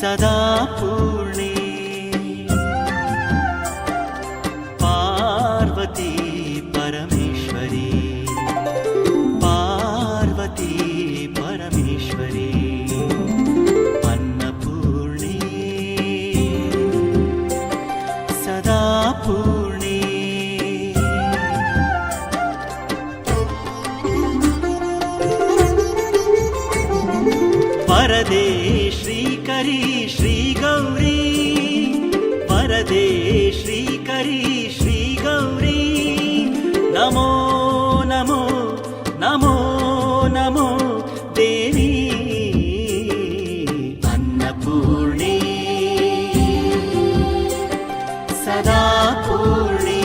सदा पूर्णे पार्वती परमेश्वरी पार्वती परमेश्वरी अन्नपूर्णे सदा पूर्णे परदे श्री శ్రీకరి శ్రీ గౌరీ. వరదే శ్రీకరి శ్రీ గౌరీ. నమో నమో నమో నమో దేవి. అన్నపూర్ణి. సదా పూర్ణి.